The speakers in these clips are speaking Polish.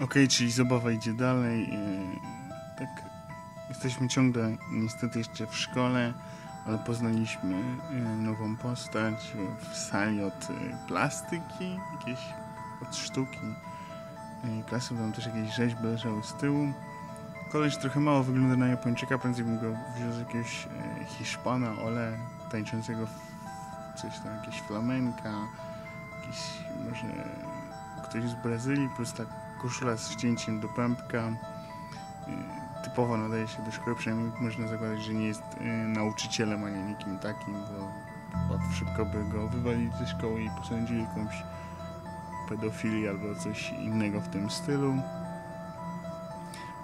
Okej, czyli zabawa idzie dalej. e, Tak, jesteśmy ciągle niestety jeszcze w szkole, ale poznaliśmy e, nową postać w sali od e, plastyki, jakieś od sztuki. Klasy tam też jakieś rzeźby leżały z tyłu. Koleś trochę mało wygląda na Japończyka, prędzej bym go wziął z jakiegoś Hiszpana, ole, tańczącego coś tam, jakieś flamenka, jakiś może ktoś z Brazylii, plus tak koszula z ścięciem do pępka. Y, Typowo nadaje się do szkoły, przynajmniej można zakładać, że nie jest y, nauczycielem ani nikim takim, bo chyba szybko by go wywalili ze szkoły i posądzili jakąś pedofilię albo coś innego w tym stylu.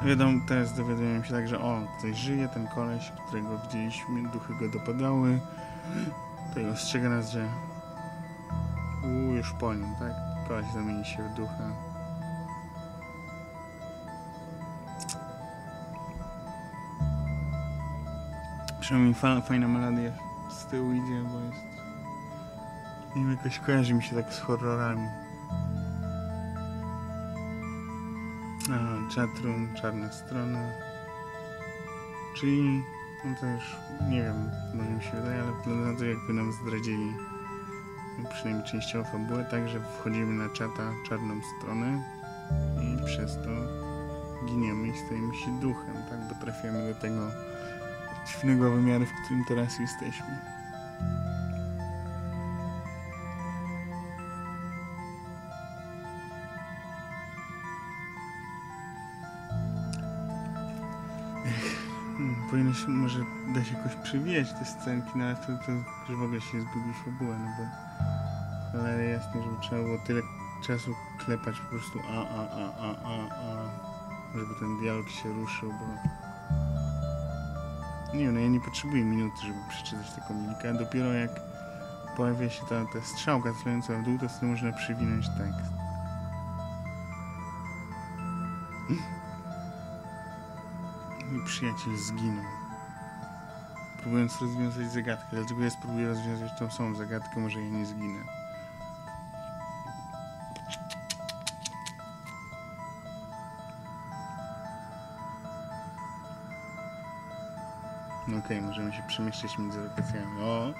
Wiadomo, teraz dowiadujemy się tak, że o, ktoś żyje, ten koleś, którego widzieliśmy, duchy go dopadały. Tutaj ostrzega nas, że uuu, już po nim, tak? Koleś zamieni się w ducha. Przynajmniej fa fajna melodia z tyłu idzie, bo jest... Nie wiem, jakoś kojarzy mi się tak z horrorami. Aha, chatroom, czarna strona. Czyli, no to już nie wiem, może mi się wydaje, ale wygląda to jakby nam zdradzili przynajmniej częściowo fabułę, tak, że wchodzimy na czata czarną stronę i przez to giniemy i stajemy się duchem, tak, bo trafiamy do tego dziwnego wymiaru, w którym teraz jesteśmy. Hmm, Powinno się, może da się jakoś przywijać te scenki, no ale to, to że w ogóle się zgubi fabułę, no bo ale jasne, że trzeba było tyle czasu klepać po prostu a, a, a, a, a, a, żeby ten dialog się ruszył, bo nie no ja nie potrzebuję minuty, żeby przeczytać te komunikat, dopiero jak pojawia się ta, ta strzałka strzałająca w dół, to wtedy można przywinąć tekst. Mój przyjaciel zginął. Próbując rozwiązać zagadkę. Dlaczego ja spróbuję rozwiązać tą samą zagadkę, może ja nie zginę. Możemy się przemieszczać między lokacjami. O!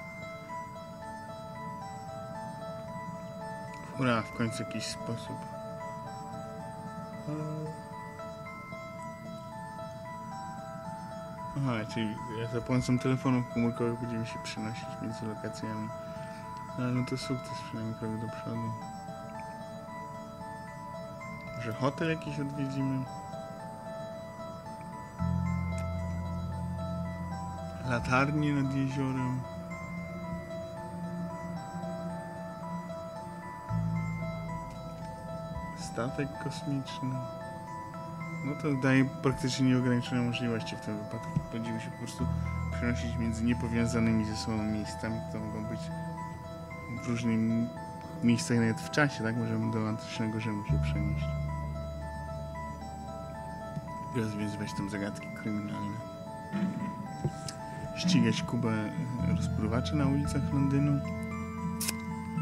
Hurra, w końcu jakiś sposób. Aha, czyli za pomocą telefonów komórkowych będziemy się przenosić między lokacjami. Ale no to sukces przynajmniej krok do przodu. Może hotel jakiś odwiedzimy? Latarnie nad jeziorem. Statek kosmiczny. No to daje praktycznie nieograniczone możliwości w tym wypadku. Będziemy się po prostu przenosić między niepowiązanymi ze sobą miejscami, które mogą być w różnych miejscach, nawet w czasie, tak? Możemy do antycznego Rzymu się przenieść. I rozwiązywać tam zagadki kryminalne. Ścigać Kubę e, rozpływaczy na ulicach Londynu.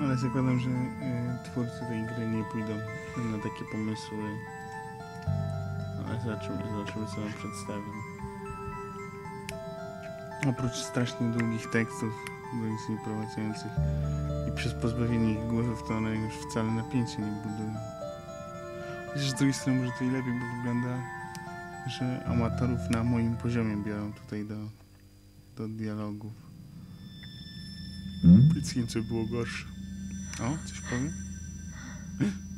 Ale zakładam, że e, twórcy tej gry nie pójdą na takie pomysły. Ale zobaczymy, zobaczymy co nam przedstawi. Oprócz strasznie długich tekstów, nic nie i przez pozbawienie ich głosów, to one już wcale napięcia nie budują. Chociaż z drugiej strony może to i lepiej, bo wygląda, że amatorów na moim poziomie biorą tutaj do, do dialogów. Hmm? Nieco było gorsze. O, coś powiem?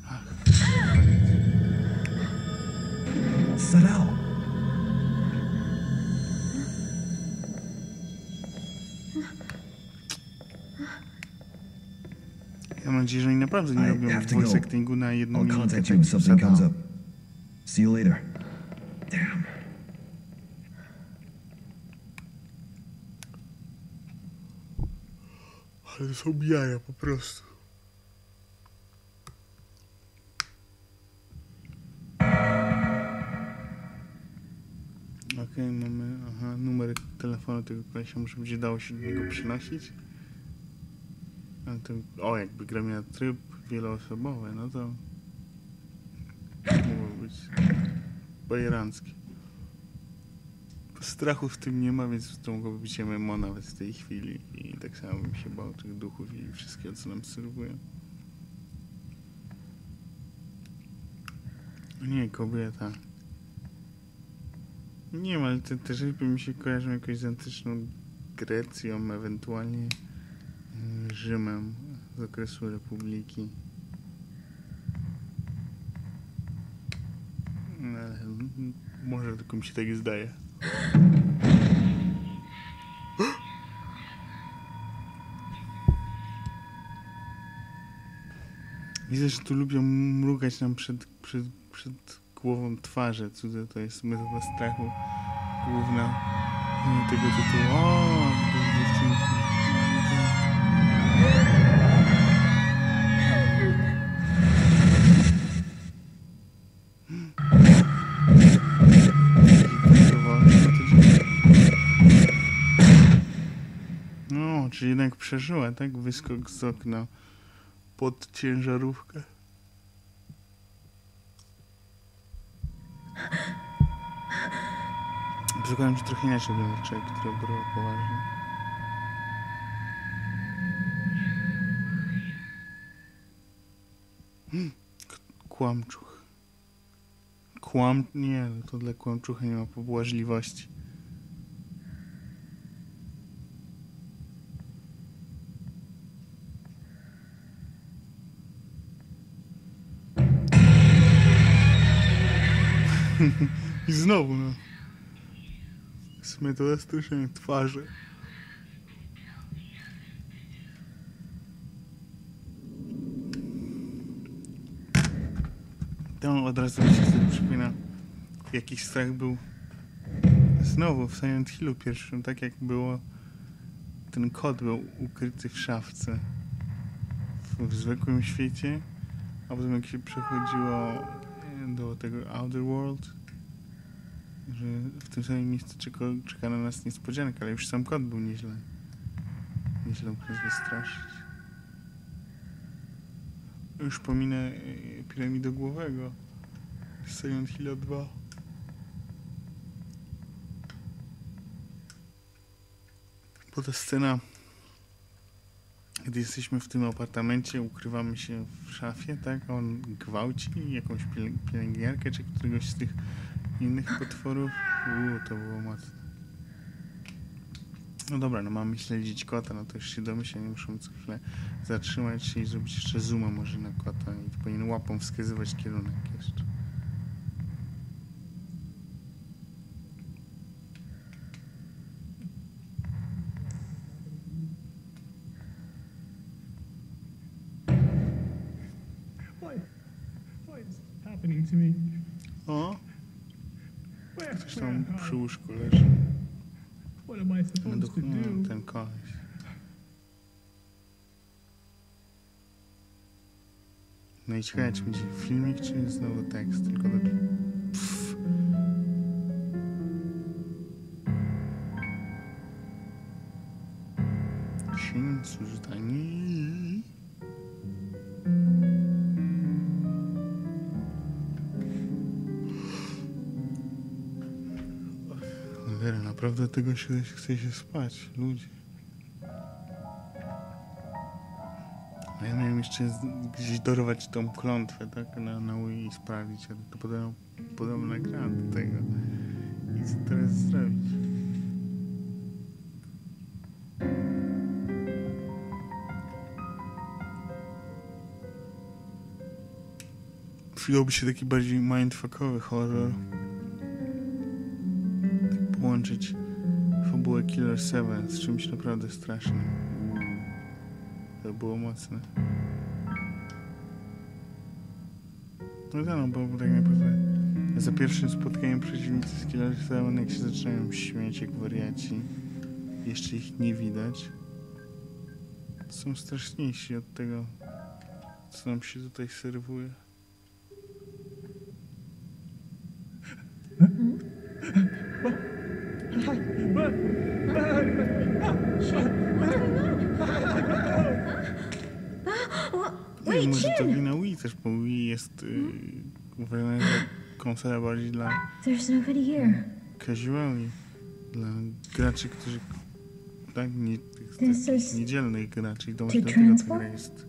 Ach, Sarao! Ja mam nadzieję, że oni naprawdę nie robią voice actingu na jedną I'll minutę. contact you if jak something Sadao. comes up. See you later. Damn. Ale są jaja po prostu. Okej, mamy aha, numer telefonu tego kolesia, może będzie dało się do niego przynosić. Ale to, o, jakby gra miała tryb wieloosobowy, no to mogło być bajeranckie. Strachu w tym nie ma, więc to mogłoby MMO nawet w tej chwili. I tak samo bym się bał tych duchów i wszystkiego, co nam serwują. Nie, kobieta. Nie wiem, ale te, te rzeczy mi się kojarzą jakoś z antyczną Grecją, ewentualnie y, Rzymem z okresu Republiki. No, ale mm, może tylko mi się tak zdaje. Widzę, że tu lubią mrugać nam przed, przed, przed głową twarze. Cudze to jest metoda strachu główna tego tytułu. O, dziewczynki. Czyli jednak przeżyła, tak? Wyskok z okna pod ciężarówkę. Zakładam, że trochę inaczej wygląda człowiek, który obrał poważnie. Hmm, Kłamczuch. Kłam... Nie, to dla kłamczucha nie ma pobłażliwości. I znowu, no. Jest metoda straszenia twarzy. To od razu mi się sobie przypomina, jakiś strach był znowu w Silent Hillu pierwszym, tak jak było ten kot był ukryty w szafce w, w zwykłym świecie, a potem jak się przechodziło do tego Outer World, że w tym samym miejscu czeka, czeka na nas niespodzianka, ale już sam kot był nieźle. Nieźle mógł nas wystraszyć. Już pominę e, piramidogłowego z Silent Hill 2. Bo ta scena, gdy jesteśmy w tym apartamencie, ukrywamy się w szafie, tak? A on gwałci jakąś pielę- pielęgniarkę czy któregoś z tych innych potworów. Uuu, to było mocne. No dobra, no mamy śledzić kota, no to już się domyślnie muszą co chwilę zatrzymać się i zrobić jeszcze zooma może na kota i powinien łapą wskazywać kierunek jeszcze. To me? O, ktoś tam przy łóżku leży. What am I No, supposed duch, to no, do? ten koleś. No i ciekawe, czy będzie filmik, czy znowu tekst, tylko tak... Cholera, naprawdę tego się chce się spać, ludzie. A ja miałem jeszcze gdzieś dorwać tą klątwę, tak, na, na Wii i ale to podobno, podobno nagrałem do tego. I co teraz zrobić? Przydałby się taki bardziej mindfuckowy horror. Tak połączyć fabułę Killer 7 z czymś naprawdę strasznym. To było mocne. No tak, no, bo tak naprawdę za pierwszym spotkaniem przeciwnicy z Killer 7, jak się zaczynają śmiać jak wariaci, jeszcze ich nie widać, są straszniejsi od tego, co nam się tutaj serwuje. Wiem, może to wina Wii też, bo Wii jest yy, uważane za konsola bardziej dla casuali, dla graczy, którzy tak, nie, tych, niedzielnych graczy i to może dlatego ta gra jest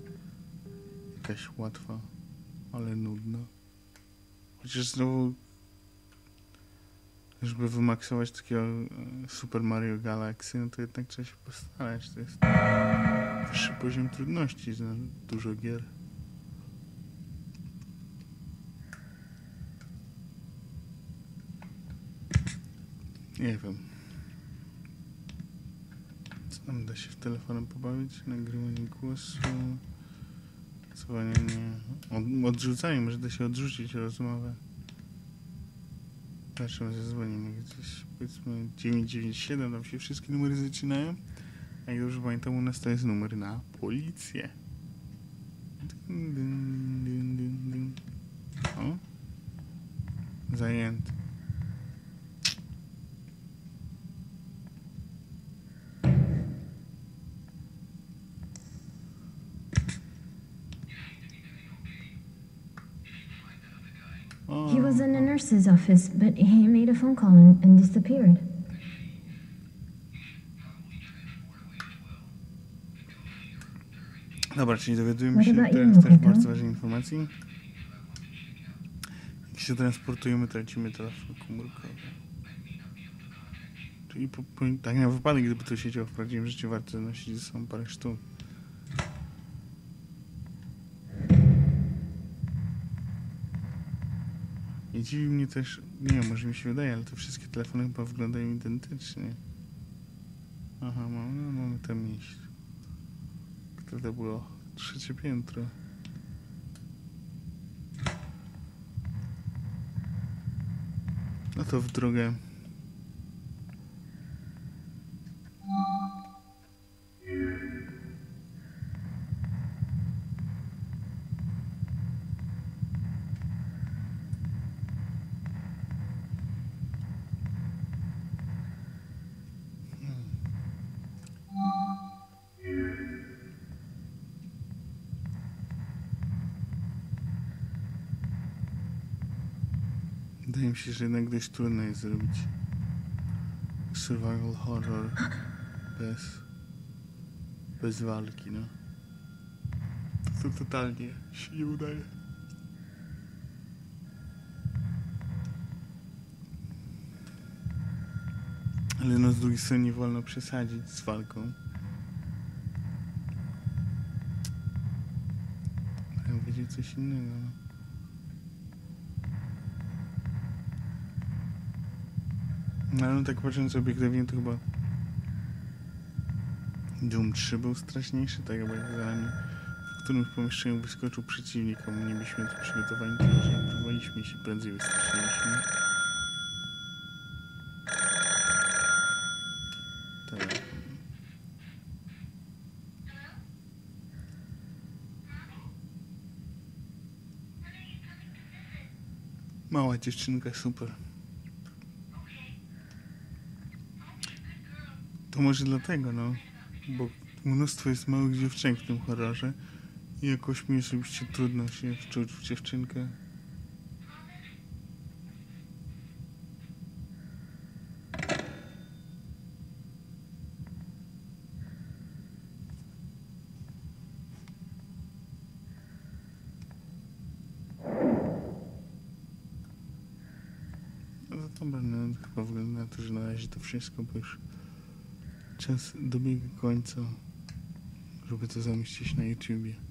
jakaś łatwa, ale nudna. Chociaż znowu żeby wymaksować takiego e, Super Mario Galaxy, no to jednak trzeba się postarać. To jest wyższy poziom trudności za dużo gier. Nie wiem. Co tam da się w telefonem pobawić? Nagrywanie głosu, dzwonienie, od, odrzucanie, może da się odrzucić rozmowę. Zobaczymy, zadzwonimy gdzieś, powiedzmy 997, tam się wszystkie numery zaczynają. A jak dobrze pamiętam, u nas to jest numer na policję. Dyn, dyn, dyn, dyn. O. Zajęty. Nurse's office, but he made a phone call and, and disappeared. Dobra, czyli dowiadujemy się teraz też bardzo ważnej informacji. Jak się transportujemy, tracimy telefon komórkowy. Czyli po, po, tak na wypadek, gdyby to się działo w prawdziwym życiu, warto nosić ze sobą parę sztuk. I dziwi mnie też, nie wiem, może mi się wydaje, ale te wszystkie telefony chyba wyglądają identycznie. Aha, mamy, no, mamy tam iść. Które to było? Trzecie piętro. No to w drogę. Wydaje mi się, że jednak dość trudno jest zrobić survival horror bez, bez walki, no. To, to totalnie się nie udaje. Ale no z drugiej strony nie wolno przesadzić z walką. Mają wiedzieć coś innego, no. No ale tak patrząc obiektywnie to chyba Doom 3 był straszniejszy, tak jakby jak za nami w którymś pomieszczeniu wyskoczył przeciwnik, a my nie byliśmy to przygotowani, to że próbowaliśmy się prędzej wystraszyliśmy. Telefon. Mała dziewczynka, super. To może dlatego, no. Bo mnóstwo jest małych dziewczyn w tym horrorze i jakoś mi osobiście trudno się wczuć w dziewczynkę. No dobra, no chyba wygląda na to, że na razie to wszystko, bo już czas dobiega końca, żeby to zamieścić na YouTubie.